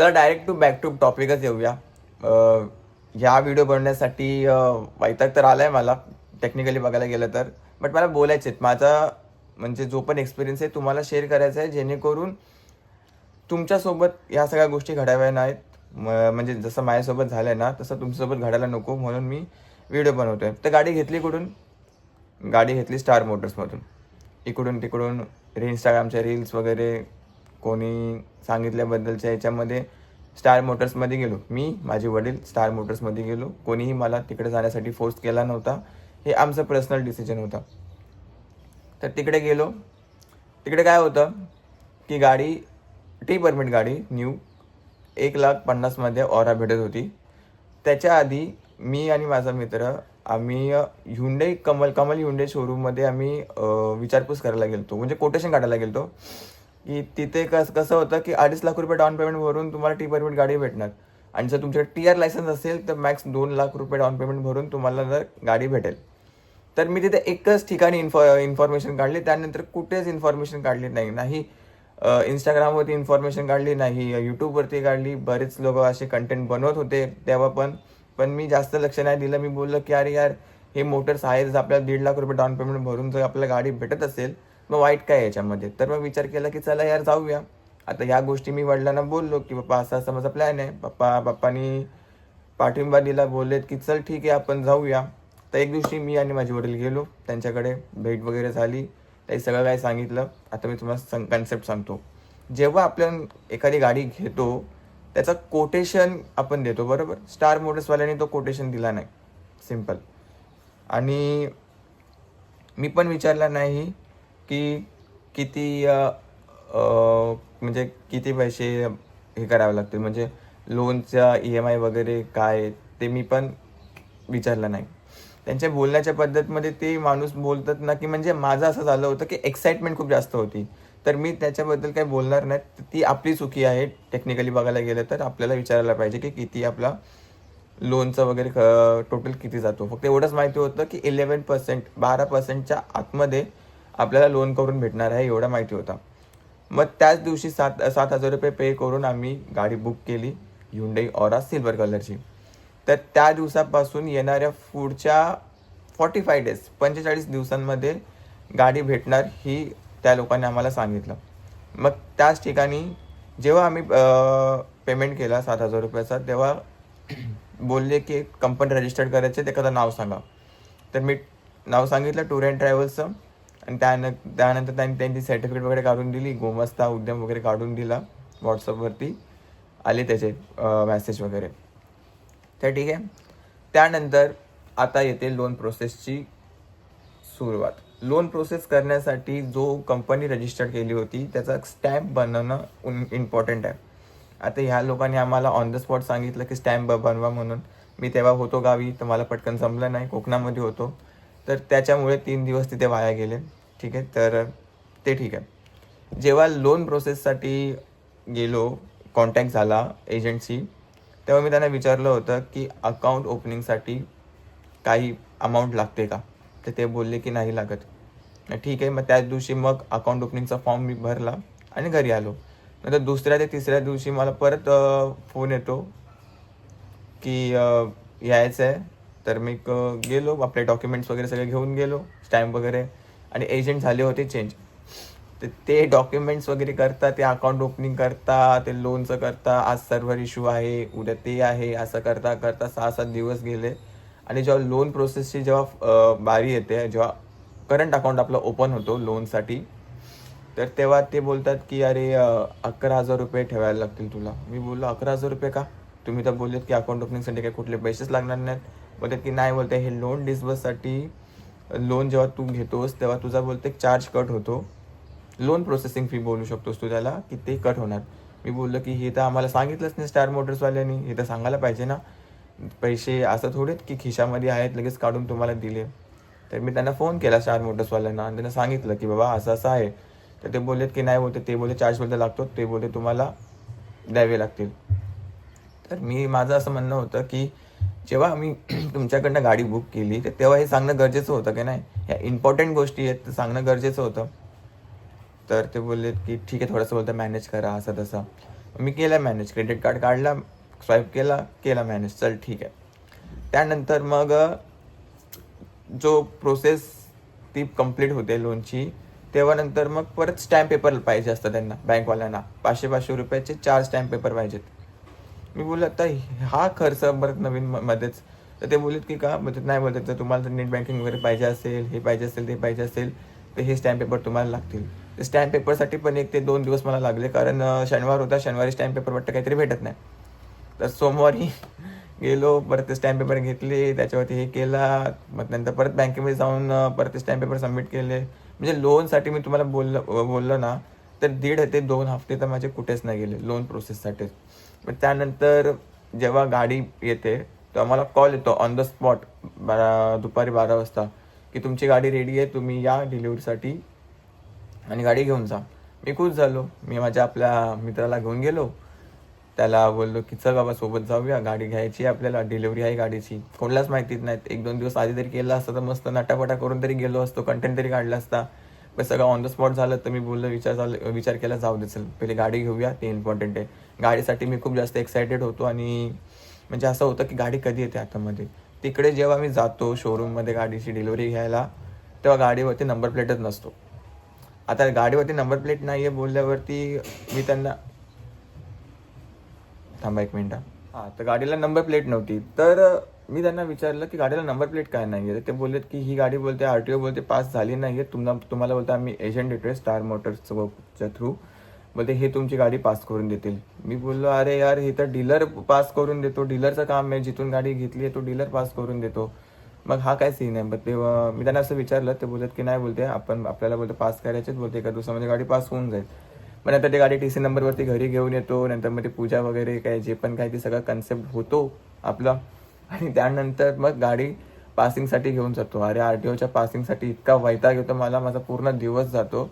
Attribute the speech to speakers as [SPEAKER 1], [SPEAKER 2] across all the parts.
[SPEAKER 1] चला direct to back to टॉपिकच येऊया. ह्या व्हिडिओ बनवण्यासाठी वैताग तर आला आहे मला टेक्निकली बघायला गेलं तर. बट मला बोलायचे आहेत. माझा म्हणजे जो पण एक्सपिरियन्स आहे तुम्हाला शेअर करायचा आहे जेणेकरून तुमच्यासोबत ह्या सगळ्या गोष्टी घडाव्या नाहीत. म्हणजे जसं माझ्यासोबत झालंय ना तसं तुमच्यासोबत घडायला नको म्हणून मी व्हिडिओ बनवतो आहे तर गाडी घेतली कुठून? गाडी घेतली स्टार मोटर्समधून इकडून तिकडून इंस्टाग्रामच्या रील्स वगैरे कोणी सांगितल्याबद्दलच्या याच्यामध्ये स्टार मोटर्समध्ये गेलो. मी माझे वडील स्टार मोटर्समध्ये गेलो. कोणीही मला तिकडे जाण्यासाठी फोर्स केला नव्हता. हे आमचं पर्सनल डिसिजन होता. तर तिकडे गेलो. तिकडे काय होतं की गाडी टी परमिट गाडी न्यू एक लाख पन्नासमध्ये ऑरा भेटत होती. त्याच्या आधी मी आणि माझा मित्र आम्ही हुंडे कमल कमल हुंडे शोरूममध्ये आम्ही विचारपूस करायला गेलतो. म्हणजे कोटेशन काढायला गेलतो. की तिथे कस कसं होतं की अडीच लाख रुपये डाऊन पेमेंट भरून तुम्हाला टी परमिट गाडी भेटणार. आणि जर तुमच्याकडे टी आर लायसन्स असेल तर मॅक्स दोन लाख रुपये डाऊन पेमेंट भरून तुम्हाला जर गाडी भेटेल. तर मी तिथे एकच ठिकाणी इन्फॉ इन्फॉर्मेशन काढली. त्यानंतर कुठेच इन्फॉर्मेशन काढली नाही. नाही इंस्टाग्रामवरती इन्फॉर्मेशन काढली नाही यूट्यूबवरती काढली. बरेच लोक असे कंटेंट बनवत होते तेव्हा पण. पण मी जास्त लक्ष नाही दिलं. मी बोललो की अरे यार हे मोटर्स आहेत आपल्याला दीड लाख रुपये डाऊन पेमेंट भरून जर आपल्याला गाडी भेटत असेल मग वाईट काय याच्यामध्ये? तर मग विचार केला की चला यार जाऊया. आता ह्या गोष्टी मी वडिलांना बोललो की पप्पा असा असा माझा प्लॅन आहे. पप्पा पप्पानी पाठिंबा दिला बोललेत की चल ठीक आहे आपण जाऊया. तर एक दिवशी मी आणि माझे वडील गेलो. त्यांच्याकडे भेट वगैरे झाली. त्याही सगळं काय सांगितलं. आता मी तुम्हाला सं कन्सेप्ट सांगतो. जेव्हा आपण एखादी गाडी घेतो त्याचं कोटेशन आपण देतो बरोबर? स्टार मोटर्सवाल्याने तो कोटेशन दिला नाही. सिंपल आणि मी पण विचारला नाही. की किती म्हणजे किती पैसे हे करावे लागतील? म्हणजे लोनचा ई एम आय वगैरे काय ते मी पण विचारलं नाही. त्यांच्या बोलण्याच्या पद्धतमध्ये ते माणूस बोलतात ना की म्हणजे माझं असं झालं होतं की एक्साइटमेंट खूप जास्त होती. तर मी त्याच्याबद्दल काही बोलणार नाही. ती आपली चुकी आहे. टेक्निकली बघायला गेलं तर आपल्याला विचारायला पाहिजे की किती आपला लोनचं वगैरे टोटल किती जातो. फक्त एवढंच माहिती होतं की इलेवन पर्सेंट बारा पर्सेंटच्या आतमध्ये आपल्याला लोन करून भेटणार आहे एवढं माहिती होतं. मग त्याच दिवशी सात सात हजार रुपये पे करून आम्ही गाडी बुक केली हुंडई ऑरा सिल्वर कलरची तर त्या दिवसापासून येणाऱ्या पुढच्या फॉर्टी फाय डेज पंचेचाळीस दिवसांमध्ये गाडी भेटणार ही त्या लोकांनी आम्हाला सांगितलं. मग त्याच ठिकाणी जेव्हा आम्ही पेमेंट केला सात हजार रुपयाचा तेव्हा बोलले की कंपनी रजिस्टर्ड करायचे ते एखादं नाव सांगा. तर मी नाव सांगितलं टूर अँड ट्रॅव्हल्सचं आणि त्यान त्यानंतर त्यांनी त्यांची सर्टिफिकेट वगैरे काढून दिली गोमस्ता उद्यम वगैरे काढून दिला व्हॉट्सअपवरती आले त्याचे मॅसेज वगैरे. तर ठीक आहे. त्यानंतर आता येते लोन प्रोसेसची सुरुवात. लोन प्रोसेस करण्यासाठी जो कंपनी रजिस्टर्ड केली होती त्याचा स्टॅम्प बनवणं इम्पॉर्टंट आहे. आता ह्या लोकांनी आम्हाला ऑन द स्पॉट सांगितलं की स्टॅम्प बनवा म्हणून. मी तेव्हा होतो गावी तर मला पटकन जमलं नाही कोकणामध्ये होतो. तर त्याच्यामुळे तीन दिवस तिथे वाया गेले. ठीक आहे? तर ते ठीक आहे. जेव्हा लोन प्रोसेससाठी गेलो कॉन्टॅक्ट झाला एजंटशी तेव्हा मी त्यांना विचारलं होतं की अकाउंट ओपनिंगसाठी काही अमाऊंट लागते का? तर ते बोलले की नाही लागत. ठीक आहे मग त्याच दिवशी मग अकाउंट ओपनिंगचा फॉर्म मी भरला आणि घरी आलो. नंतर दुसऱ्या ते तिसऱ्या दिवशी मला परत फोन येतो की यायचं आहे तर मी गेलो आपले डॉक्युमेंट्स वगैरे सगळे घेऊन गेलो स्टॅम्प वगैरे. आणि एजंट झाले होते चेंज तर ते डॉक्युमेंट्स वगैरे करता ते अकाउंट ओपनिंग करता ते लोनचं करता आज सर्व्हर इश्यू आहे उद्या ते आहे असं करता करता सहा सात दिवस गेले. आणि जेव्हा लोन प्रोसेसची जेव्हा बारी येते जेव्हा करंट अकाउंट आपलं ओपन होतो लोनसाठी तर तेव्हा ते बोलतात की अरे अकरा हजार रुपये ठेवायला लागतील तुला. मी बोललो अकरा हजार रुपये का? तुम्ही तर बोललेत की अकाउंट ओपनिंगसाठी काही कुठले पैसेच लागणार नाहीत. बोलतात की नाही बोलते हे लोन डिस्बर्ससाठी लोन जेव्हा तू घेतोस तेव्हा तुझा बोलते चार्ज कट होतो. लोन प्रोसेसिंग फी बोलू शकतोस तू त्याला की ते कट होणार. मी बोललो की हे तर आम्हाला सांगितलंच नाही स्टार मोटर्सवाल्यांनी हे तर सांगायला पाहिजे ना. पैसे असं थोडेच की खिशामध्ये आहेत लगेच काढून तुम्हाला दिले. तर मी त्यांना फोन केला स्टार मोटर्सवाल्यांना आणि त्यांना सांगितलं की बाबा असं असं आहे. तर ते बोललेत की नाही बोलते ते बोलले चार्ज बोलते लागतो ते बोलले तुम्हाला द्यावे लागतील. तर मी माझं असं म्हणणं होतं की जेव्हा आम्ही तुमच्याकडनं गाडी बुक केली तर तेव्हा हे सांगणं गरजेचं होतं की नाही? ह्या इम्पॉर्टंट गोष्टी आहेत तर सांगणं गरजेचं होतं. तर ते बोललेत की ठीक आहे थोडंसं बोलतं मॅनेज करा असं तसं. मी केलं मॅनेज क्रेडिट कार्ड काढला स्वाईप केला केला मॅनेज चल ठीक आहे. त्यानंतर मग जो प्रोसेस ती कंप्लीट होते लोनची तेव्हा नंतर मग परत स्टॅम्प पेपर पाहिजे असतं त्यांना बँकवाल्यांना पाचशे पाचशे रुपयाचे चार स्टॅम्प पेपर पाहिजेत. मी बोललो आता हा खर्च परत नवीन म- मध्येच. तर ते बोलत की का? म्हणजे नाही बोलत तर तुम्हाला जर नेट बँकिंग वगैरे पाहिजे असेल हे पाहिजे असेल ते पाहिजे असेल तर हे स्टॅम्प पेपर तुम्हाला लागतील. तर स्टॅम्प पेपरसाठी पण एक ते दोन दिवस मला लागले कारण शनिवार होता शनिवारी स्टॅम्प पेपर वाटतं काहीतरी भेटत नाही. तर सोमवारी गेलो परत ते स्टॅम्प पेपर घेतले त्याच्यावरती हे केला मग नंतर परत बँकेमध्ये जाऊन परत ते स्टॅम्प पेपर सबमिट केले. म्हणजे लोनसाठी मी तुम्हाला बोललो बोललो ना तर दीड ते दोन हफ्ते तर माझे कुठेच नाही गेले लोन प्रोसेससाठीच. मग त्यानंतर जेव्हा गाडी येते तेव्हा आम्हाला कॉल येतो ऑन द स्पॉट बारा दुपारी बारा वाजता की तुमची गाडी रेडी आहे तुम्ही या डिलिव्हरीसाठी आणि गाडी घेऊन जा. मी खुश झालो. मी माझ्या आपल्या मित्राला घेऊन गेलो. त्याला बोललो की चल बाबा सोबत जाऊया. गाडी घ्यायची आहे आपल्याला. डिलिव्हरी आहे गाडीची. कोणालाच माहितीच नाहीत. एक दोन दिवस आधी तरी केलं असतं तर मस्त नटापटा करून तरी गेलो असतो. कंटेंट तरी काढला असता. पण सगळं ऑन द स्पॉट झालं तर मी बोललो विचार झालं विचार केला जाऊ दे चल. पहिले गाडी घेऊया. ते इम्पॉर्टंट आहे. गाडीसाठी मी खूप जास्त एक्सायटेड होतो आणि म्हणजे असं होतं की गाडी कधी येते हातामध्ये तिकडे जेव्हा मी जातो शोरूममध्ये गाडीची डिलिव्हरी घ्यायला तेव्हा गाडीवरती नंबर प्लेटच नसतो. आता गाडीवरती नंबर प्लेट नाही आहे बोलल्यावरती मी त्यांना थांबा एक मिनिट. हां तर गाडीला नंबर प्लेट नव्हती. तर मी त्यांना विचारलं की गाडीला नंबर प्लेट काय नाही आहे ते बोललेत की ही गाडी बोलते आर टी ओ बोलते पास झाली नाही आहे तुम्हाला तुम्हाला बोलते आम्ही एजंट देतोय स्टार मोटर्सच्या थ्रू बोलते हे तुमची गाडी पास करून देतील. मी बोललो अरे यार हे तर डीलर पास करून देतो. डीलरचं काम आहे जिथून गाडी घेतली आहे तो डीलर पास करून देतो. मग हा काय सीन आहे? मग ते मी त्यांना असं विचारलं ते बोलत की नाही बोलते आपण आपल्याला बोलते पास करायचेच बोलते एका दिवसामध्ये गाडी पास होऊन जाईल. मग नंतर ते गाडी टी सी नंबरवरती घरी घेऊन येतो नंतर मग ते पूजा वगैरे काय जे पण काय ते सगळं कन्सेप्ट होतो आपला. आणि त्यानंतर मग गाडी पासिंगसाठी घेऊन जातो. अरे आर टी ओच्या पासिंगसाठी इतका वैताग येतो मला माझा पूर्ण दिवस जातो.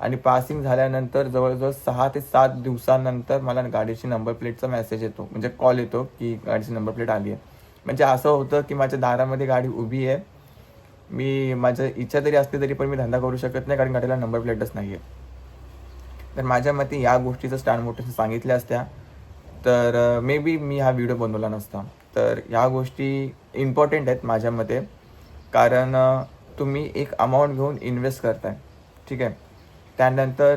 [SPEAKER 1] आणि पासिंग झाल्यानंतर जवळजवळ सहा ते सात दिवसानंतर मला गाडीची नंबर प्लेटचा मेसेज येतो. म्हणजे कॉल येतो की गाडीची नंबर प्लेट आली आहे. म्हणजे असं होतं की माझ्या दारामध्ये गाडी उभी आहे. मी माझ्या इच्छा तरी असते तरी पण मी धंदा करू शकत नाही कारण गाडीला नंबर प्लेटच नाही आहे तर माझ्या मते या गोष्टीचं स्टँड मोठं सांगितल्या असत्या. तर मे बी मी हा व्हिडिओ बनवला नसता. तर ह्या गोष्टी इम्पॉर्टंट आहेत माझ्या मते. कारण तुम्ही एक अमाऊंट घेऊन इन्व्हेस्ट करताय. ठीक आहे? त्यानंतर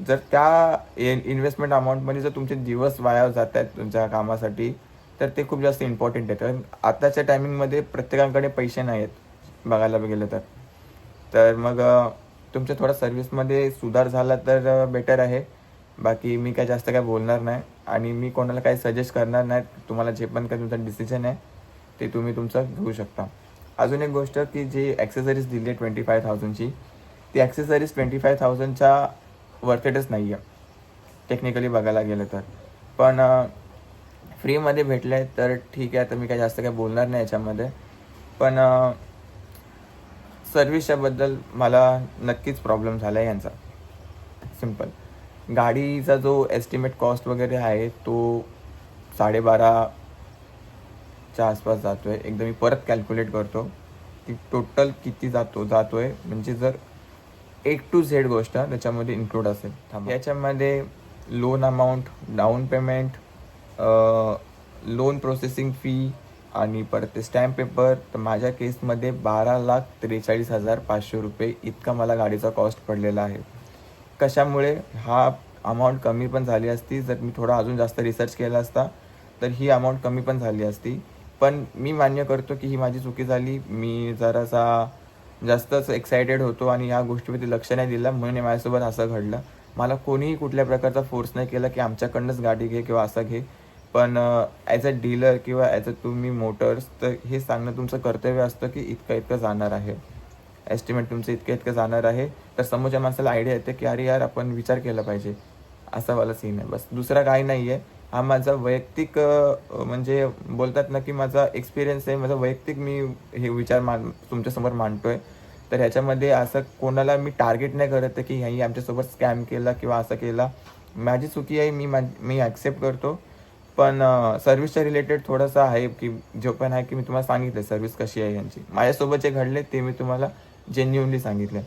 [SPEAKER 1] जर त्या इन्व्हेस्टमेंट अमाऊंटमध्ये जर तुमचे दिवस वाया जात आहेत तुमच्या कामासाठी तर ते खूप जास्त इम्पॉर्टंट आहे. कारण आताच्या टायमिंगमध्ये प्रत्येकाकडे पैसे नाही आहेत बघायला गेलं तर. तर मग तुमच्या थोडा सर्व्हिसमध्ये सुधार झाला तर बेटर आहे. बाकी मी काय जास्त काय बोलणार नाही आणि मी कोणाला काही सजेस्ट करणार नाही. तुम्हाला जे पण काय तुमचं डिसिजन आहे ते तुम्ही तुमचं घेऊ शकता. अजून एक गोष्ट की जी ॲक्सेसरीज दिली आहे ट्वेंटी फाय थाउजंडची ती ॲक्सेसरीज ट्वेंटी फाय थाउजंडच्या वर्थेटच नाही आहे टेक्निकली बघायला गेलं तर. पण फ्रीमध्ये भेटले तर ठीक आहे. तर मी काय जास्त काही बोलणार नाही याच्यामध्ये. पण सर्विसच्याबद्दल मला नक्कीच प्रॉब्लेम झाला आहे यांचा. सिंपल गाडीचा जो एस्टिमेट कॉस्ट वगैरे आहे तो साडेबाराच्या आसपास जातो आहे एकदा मी परत कॅल्क्युलेट करतो. की टोटल किती जातो जातो आहे म्हणजे जर एक टू झेड गोष्ट त्याच्यामध्ये इन्क्लूड असेल. थांबा. याच्यामध्ये loan amount down payment loan processing fee आणि परत ते स्टॅम्प पेपर तर माझ्या केसमध्ये बारा लाख त्रेचाळीस हजार पाचशे रुपये इतका मला गाडीचा कॉस्ट पडलेला आहे. कशामुळे? हा अमाऊंट कमी पण झाली असती. जर मी थोडा अजून जास्त रिसर्च केला असता तर ही अमाऊंट कमी पण झाली असती. पण मी मान्य करतो की ही माझी चुकी झाली. मी जरासा जास्तच एक्सायटेड होतो आणि या गोष्टीवरती लक्ष नाही दिलं. म्हणून माझ्यासोबत असं घडलं. मला कोणीही कुठल्या प्रकारचा फोर्स नाही केला की आमच्याकडनंच गाडी घे किंवा असं घे. पण ॲज अ डीलर किंवा ॲज अ तुम्ही मोटर्स तर हे सांगणं तुमचं कर्तव्य असतं की इतकं इतकं जाणार आहे. एस्टिमेट तुमचं इतकं इतकं जाणार आहे. तर समोरच्या माणसाला आयडिया येते की अरे यार आपण विचार केला पाहिजे. असा वाला सीन आहे. बस. दुसरा काही नाही आहे हा माझा वैयक्तिक म्हणजे बोलतात ना की माझा एक्सपिरियन्स आहे माझा वैयक्तिक मी हे विचार मान तुमच्यासमोर मांडतोय. तर ह्याच्यामध्ये असं कोणाला मी टार्गेट नाही करत आहे की ह्याही आमच्यासोबत स्कॅम केला किंवा असं केला. माझी चुकी आहे मी मा मी ॲक्सेप्ट करतो. पण सर्व्हिसच्या रिलेटेड थोडंसं आहे की जो पण आहे की मी तुम्हाला सांगितलं सर्व्हिस कशी आहे यांची माझ्यासोबत जे घडले ते मी तुम्हाला जेन्युनली सांगितलं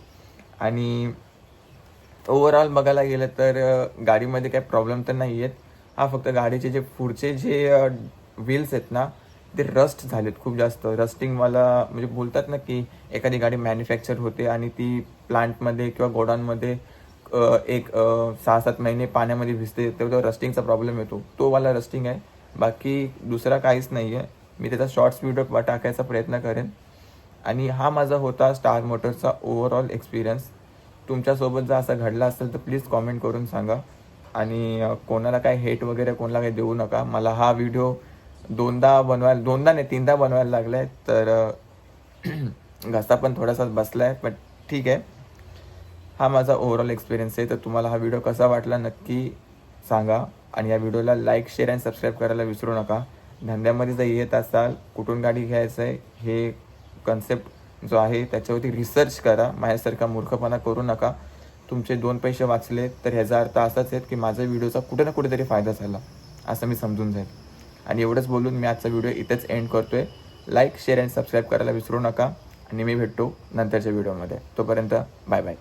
[SPEAKER 1] आणि ओवरऑल बघायला गेलं तर गाडीमध्ये काही प्रॉब्लेम तर नाही आहेत हा फक्त गाडीचे जे पुढचे जे व्हील्स आहेत ना ते रस्ट झालेत खूप जास्त. रस्टिंगवाला म्हणजे बोलतात ना की एखादी गाडी मॅन्युफॅक्चर होते आणि ती प्लांटमध्ये किंवा गोडाऊनमध्ये एक सहा सात महिने पाण्यामध्ये भिजते तेव्हा रस्टिंगचा प्रॉब्लेम येतो. तो वाला रस्टिंग आहे. बाकी दुसरा काहीच नाही आहे मी त्याचा शॉर्ट्स व्हिडिओ टाकायचा प्रयत्न करेन. आणि हा माझा होता स्टार मोटर्सचा ओव्हरऑल एक्सपिरियन्स तुमच्यासोबत जर असं घडला असेल तर प्लीज कॉमेंट करून सांगा. आणि कोणाला काय हेट वगैरे कोणाला काही देऊ नका. मला हा व्हिडिओ दोनदा बनवायला दोनदा नाही तीनदा बनवायला लागला आहे तर घसा पण थोडासा बसला आहे पण ठीक आहे. हा माझा ओव्हरऑल एक्सपिरियन्स आहे. तर तुम्हाला हा व्हिडिओ कसा वाटला नक्की सांगा. आणि या व्हिडिओला लाईक शेअर आणि सबस्क्राईब करायला विसरू नका. धंद्यामध्ये जर येत असाल कुठून गाडी घ्यायचं आहे हे कन्सेप्ट जो आहे त्याच्यावरती रिसर्च करा. माझ्यासारखा मूर्खपणा करू नका. तुमचे दोन पैसे वाचले तर ह्याचा अर्थ असाच आहे की माझ्या व्हिडिओचा कुठे ना कुठेतरी फायदा झाला असं मी समजून जाईल. आणि एवढंच बोलून मी आजचा व्हिडिओ इथेच एंड करतो आहे लाईक शेअर अँड सबस्क्राईब करायला विसरू नका. आणि मी भेटतो नंतरच्या व्हिडिओमध्ये. तोपर्यंत बाय बाय